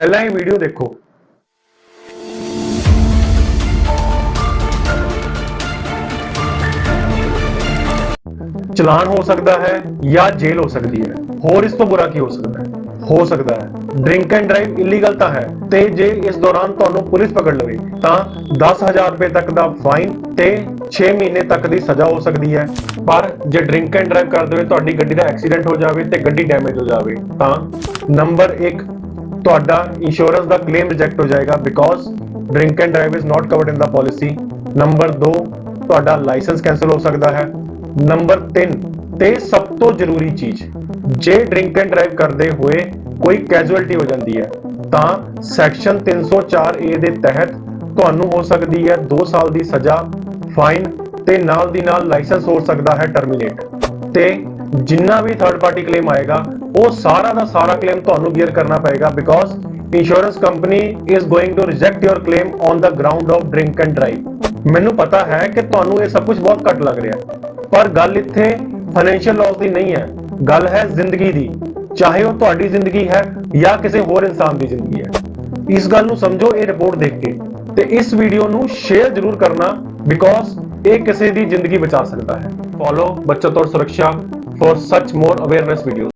ਪਹਿਲਾਂ ਇਹ ਵੀਡੀਓ ਦੇਖੋ। ਚਲਾਨ ਹੋ ਸਕਦਾ ਹੈ ਜਾਂ ਜੇਲ੍ਹ ਹੋ ਸਕਦੀ ਹੈ। ਹੋਰ ਇਸ ਤੋਂ ਬੁਰਾ ਕੀ ਹੋ ਸਕਦਾ ਹੈ? ਹੋ ਸਕਦਾ ਹੈ। ਡਰਿੰਕ ਐਂਡ ਡਰਾਈਵ ਇਲੀਗਲ ਤਾਂ ਹੈ। ਤੇ ਜੇ ਇਸ ਦੌਰਾਨ ਤੁਹਾਨੂੰ ਪੁਲਿਸ ਪਕੜ ਲਵੇ, ਤਾਂ 10000 ਰੁਪਏ ਤੱਕ ਦਾ ਫਾਈਨ ਤੇ 6 ਮਹੀਨੇ ਤੱਕ ਦੀ ਸਜ਼ਾ ਹੋ ਸਕਦੀ ਹੈ। ਪਰ ਜੇ ਡਰਿੰਕ ਐਂਡ ਡਰਾਈਵ ਕਰਦੇ ਹੋਏ ਤੁਹਾਡੀ ਗੱਡੀ ਦਾ ਐਕਸੀਡੈਂਟ ਹੋ ਜਾਵੇ ਤੇ ਗੱਡੀ ਡੈਮੇਜ ਹੋ ਜਾਵੇ, ਤਾਂ ਨੰਬਰ 1 ਤੁਹਾਡਾ ਇੰਸ਼ੋਰੈਂਸ ਦਾ ਕਲੇਮ ਰਿਜੈਕਟ ਹੋ ਜਾਏਗਾ because drink and drive is not covered in the policy number 2 ਤੁਹਾਡਾ ਲਾਇਸੈਂਸ ਕੈਨਸਲ ਹੋ ਸਕਦਾ ਹੈ। ਨੰਬਰ 3 ਤੇ ਸਭ ਤੋਂ ਜ਼ਰੂਰੀ ਚੀਜ਼, ਜੇ ਡਰਿੰਕ ਐਂਡ ਡਰਾਈਵ ਕਰਦੇ ਹੋਏ ਕੋਈ ਕੈਜੁਅਲਟੀ ਹੋ ਜਾਂਦੀ ਹੈ, ਤਾਂ ਸੈਕਸ਼ਨ 304 ਏ ਦੇ ਤਹਿਤ ਤੁਹਾਨੂੰ ਹੋ ਸਕਦੀ ਹੈ 2 ਸਾਲ ਦੀ ਸਜ਼ਾ ਫਾਈਨ ਤੇ ਨਾਲ ਦੀ ਨਾਲ ਲਾਇਸੈਂਸ ਹੋ ਸਕਦਾ ਹੈ ਟਰਮੀਨੇਟ ਤੇ ਜਿੰਨਾ ਵੀ ਥਰਡ ਪਾਰਟੀ ਕਲੇਮ ਆਏਗਾ, ਉਹ ਸਾਰਾ ਦਾ ਸਾਰਾ ਕਲੇਮ ਤੁਹਾਨੂੰ ਬੀਅਰ ਕਰਨਾ ਪਏਗਾ because insurance company is going to reject your claim on the ground of drink and drive ਮੈਨੂੰ ਪਤਾ ਹੈ ਕਿ ਤੁਹਾਨੂੰ ਇਹ ਸਭ ਕੁਝ ਬਹੁਤ ਘੱਟ ਲੱਗ ਰਿਹਾ ਪਰ ਗੱਲ ਇੱਥੇ ਫਾਈਨੈਂਸ਼ੀਅਲ ਲਾਸ ਦੀ ਨਹੀਂ ਹੈ। ਗੱਲ ਹੈ ਜ਼ਿੰਦਗੀ ਦੀ। ਚਾਹੇ ਉਹ ਤੁਹਾਡੀ ਜ਼ਿੰਦਗੀ ਹੈ ਜਾਂ ਕਿਸੇ ਹੋਰ ਇਨਸਾਨ ਦੀ ਜ਼ਿੰਦਗੀ ਹੈ। ਇਸ ਗੱਲ ਨੂੰ ਸਮਝੋ, ਇਹ ਰਿਪੋਰਟ ਦੇਖ ਕੇ। ਤੇ ਇਸ ਵੀਡੀਓ ਨੂੰ ਸ਼ੇਅਰ ਜ਼ਰੂਰ ਕਰਨਾ ਬਿਕੋਜ਼ ਇਹ ਕਿਸੇ ਦੀ ਜ਼ਿੰਦਗੀ ਬਚਾ ਸਕਦਾ ਹੈ। ਫੋਲੋ ਬੱਚਤ ਔਰ ਸੁਰੱਖਿਆ। for such more awareness videos.